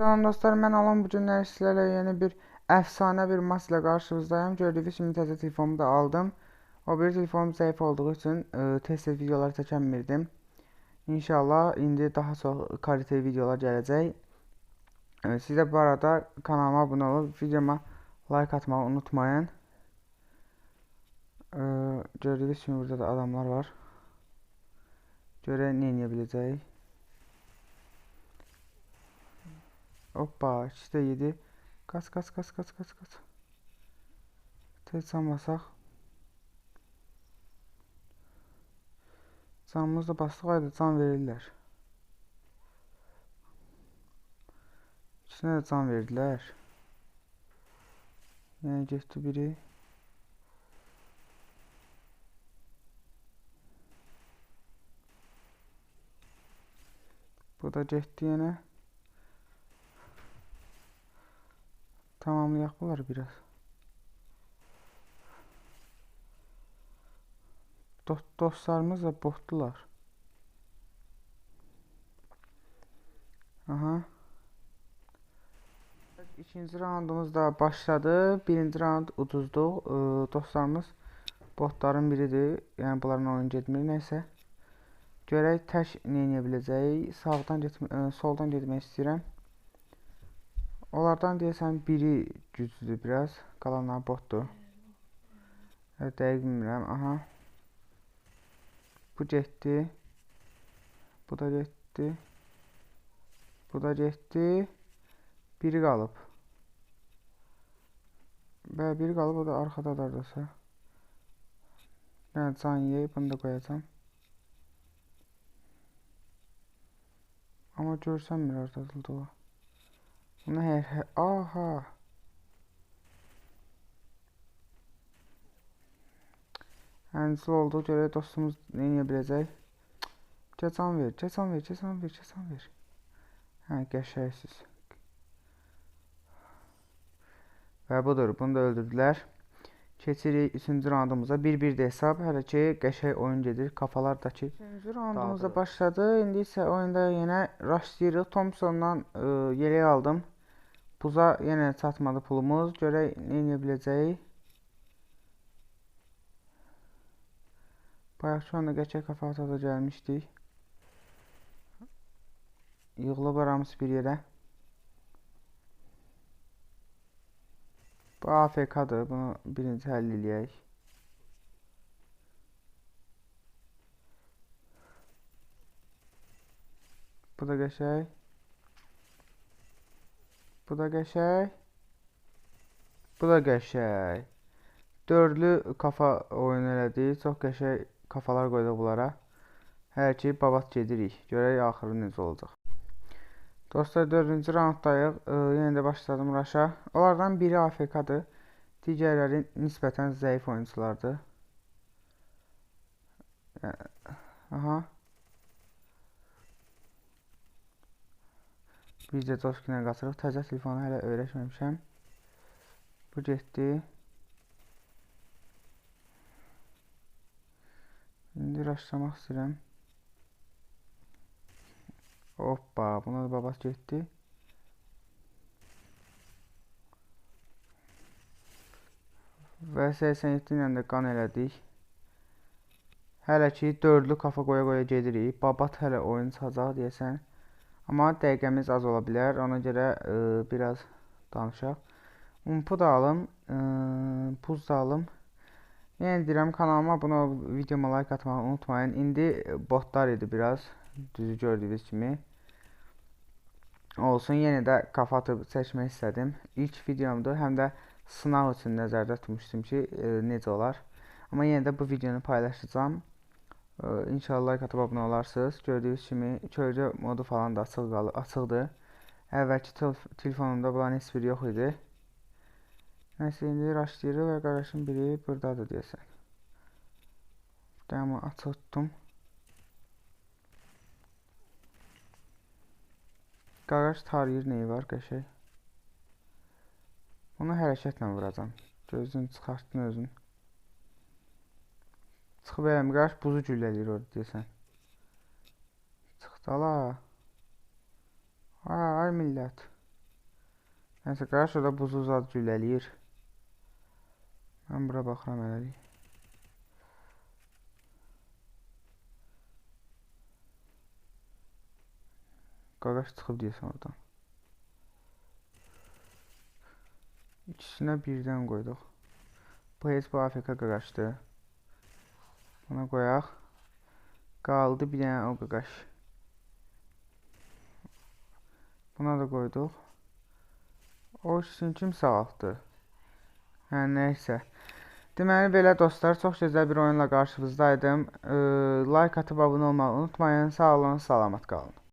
Salam dostlar, mən Alan bu günlər sizlərlə yeni bir əfsanə bir mas ilə qarşınızdayım. Gördüyünüz kimi təzə telefonumu da aldım. O bir telefonum zəif olduğu üçün tez-tez videolar çəkəmirdim. İnşallah indi daha çox kaliteli videolar gələcək. Siz də bu arada kanalıma abunə olub videoma like atmağı unutmayın. Gördüyünüz kimi burada da adamlar var. Görək nə edə biləcəyik. Hoppa ikisi de yedi. Kaç kaç kaç kaç kaç kaç. Tez sanmasak. Canımız da bastıqaydı can verirlər. İkisinə də can verdilər. Yəni getdi biri. Bu da getdi yenə. Tamamlayak bunları biraz. Dost, dostlarımız da botdular. Aha. İkinci raundumuz da başladı. Birinci raund uduzduq. Ee, dostlarımız botların biridir. Yəni bunların oyun getmir. Nəysə. Görək tək nə edə biləcəyik. Sağdan getmə, e, soldan getmək istəyirəm. Onlardan deyəsən biri güclüdür biraz. Qalanlar botdur. Evet, dəqiq bilmirəm. Aha. Bu getdi. Bu da getdi. Bu da getdi. Biri qalıb. Və biri qalıb, o da arxadadır hardasa. Yəni can yeyib, bunu da qoyacam. Amma görsənmir hardadır o. Bunu her, her aha. Həmsil olduğu görə dostumuz nə edə biləcək? Cəzan ver, cəzan ver, cəzan ver, cəzan ver. Hə, qəşəngsiz. Və budur, bunu da öldürdülər. Keçirik 3-cü raundumuza. 1-1-də hesab. Hələ ki, qəşəng oyun gedir. Kafalardakı 3-cü raundumuz da başladı. İndi isə oyunda yenə rushlayırıq. Thompsondan ə, yelək aldım. Buza yenə çatmadı pulumuz. Görək nə edə biləcəyik. Bayaq şu anda qəçək kafa atada gəlmişdik. Yığılıb aramız bir yerə. Bu AFK-dır. Bunu birinci həll eləyək. Bu da qəşəng. Bu da qəşəng. Bu da qəşəng. Dördlü kafa oyun elədik. Çox qəşəng kafalar qoyduq bunlara. Hələ ki, babat gedirik. Görək axırı necə olacaq. Dostlar, dördüncü raunddayıq. E, yenə də başladım Raşa. Onlardan biri AFK-dır. Digərləri nisbətən zəif oyunculardır. Aha. Biz də Coşkina qaçırıq. Təzə telefonu hələ öyrəşməmişəm. Bu getdi. İndi raşlamaq istəyirəm. Hoppa, buna da babas getdi. Və 87 ilə də qan elədik. Hələ ki, dördlü kafa qoya-qoya gedirik. Babat hələ oyun çıxacaq deyəsən. Amma dəqiqəmiz az ola bilər. Ona görə ə, e, biraz danışaq. Umpu da alım, ə, e, buz da alım. Yəni deyirəm kanalıma olub videoma like atmağı unutmayın. İndi botlar idi biraz. Düzü gördüyünüz kimi. Olsun, yenə də kafa atıb çəkmək istədim. İlk videomdur, həm də sınaq üçün nəzərdə tutmuşdum ki, e, necə olar. Amma yenə də bu videonu paylaşacağam. İnşallah like atıb abunə olarsınız. Gördüyünüz kimi kölgə modu falan da açıq qalır, açıqdır. Əvvəlki telefonumda bunların heç biri yox idi. Nəsə indi raşlayırıq və qardaşın biri buradadır deyəsən. Dəmə açıq tutdum. Qardaş tarayır neyi var qəşəng. Bunu hərəkətlə vuracam. Gözünü çıxartdın özün. Çıxıb eləmi qarş buzu güllələyir orada deyəsən. Çıxdı ala. Ay millət. Nəsə, qardaş orada buzu zad güllələyir. Mən bura baxıram hələlik. Qaqaş çıxıb deyəsən oradan. İkisinə birdən qoyduq. Bu heç bu AFK qaqaşdır. Buna qoyaq. Qaldı bir dənə o qaqaş. Buna da qoyduq. O ikisini kim sağaltdı? Hə, nəysə. Deməli belə dostlar, çox gözəl bir oyunla qarşınızdaydım. Like atıb abunə olmağı unutmayın. Sağ olun, salamat qalın.